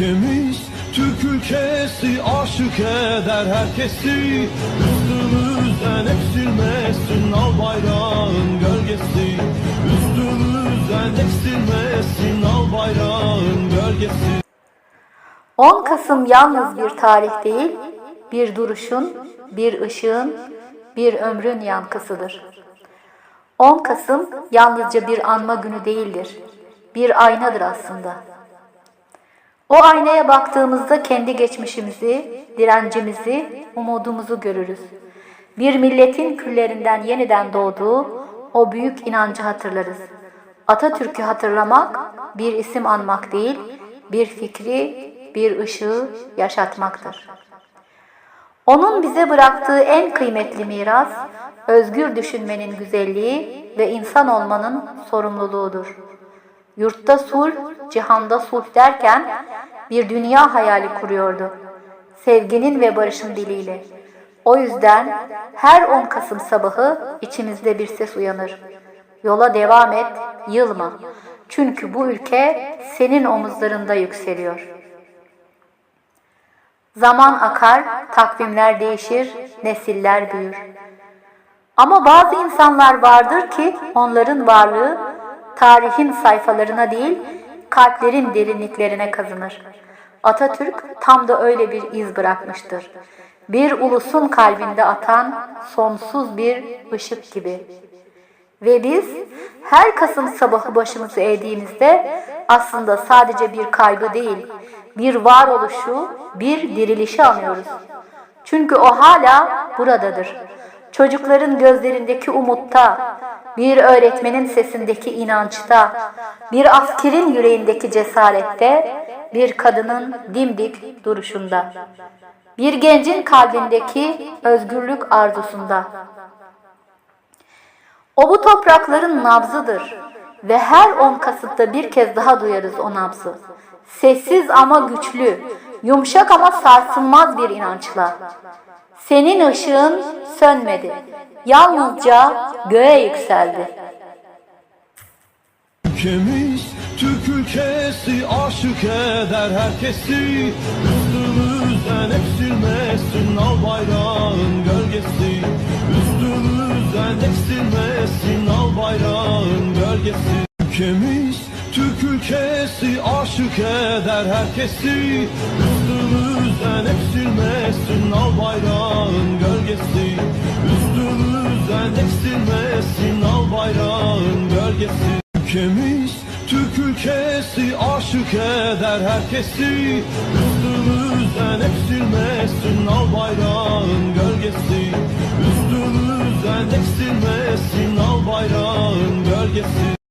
Ülkemiz Türk ülkesi aşık eder herkesi Üstümüzden eksilmesin al bayrağın gölgesi Üstümüzden eksilmesin al bayrağın gölgesi 10 Kasım yalnız bir tarih değil, bir duruşun, bir ışığın, bir ömrün yankısıdır. 10 Kasım yalnızca bir anma günü değildir, bir aynadır aslında. O aynaya baktığımızda kendi geçmişimizi, direncimizi, umudumuzu görürüz. Bir milletin küllerinden yeniden doğduğu o büyük inancı hatırlarız. Atatürk'ü hatırlamak bir isim anmak değil, bir fikri, bir ışığı yaşatmaktır. Onun bize bıraktığı en kıymetli miras, özgür düşünmenin güzelliği ve insan olmanın sorumluluğudur. Yurtta sulh, cihanda sulh derken bir dünya hayali kuruyordu. Sevginin ve barışın diliyle. O yüzden her 10 Kasım sabahı içimizde bir ses uyanır. Yola devam et, yılma. Çünkü bu ülke senin omuzlarında yükseliyor. Zaman akar, takvimler değişir, nesiller büyür. Ama bazı insanlar vardır ki onların varlığı tarihin sayfalarına değil, kalplerin derinliklerine kazınır. Atatürk tam da öyle bir iz bırakmıştır. Bir ulusun kalbinde atan sonsuz bir ışık gibi. Ve biz her Kasım sabahı başımızı eğdiğimizde aslında sadece bir kaybı değil, bir varoluşu, bir dirilişi anıyoruz. Çünkü o hala buradadır. Çocukların gözlerindeki umutta, bir öğretmenin sesindeki inançta, bir askerin yüreğindeki cesarette, bir kadının dimdik duruşunda, bir gencin kalbindeki özgürlük arzusunda. O bu toprakların nabzıdır ve her 10 Kasım'da bir kez daha duyarız o nabzı. Sessiz ama güçlü, yumuşak ama sarsılmaz bir inançla. Senin ışığın sönmedi, yalnızca göğe yükseldi. Ülkemiz Türk ülkesi aşık eder herkesi. Üstümüzden eksilmesin al bayrağın gölgesi. Üstümüzden eksilmesin al bayrağın gölgesi. Ülkemiz Türk ülkesi aşık eder herkesi. Üstümüzden eksilmesin al bayrağın gölgesi. Üstümüzden eksilmesin al bayrağın gölgesi Türk ülkesi aşık eder herkesi. Üstümüzden eksilmesin al bayrağın gölgesi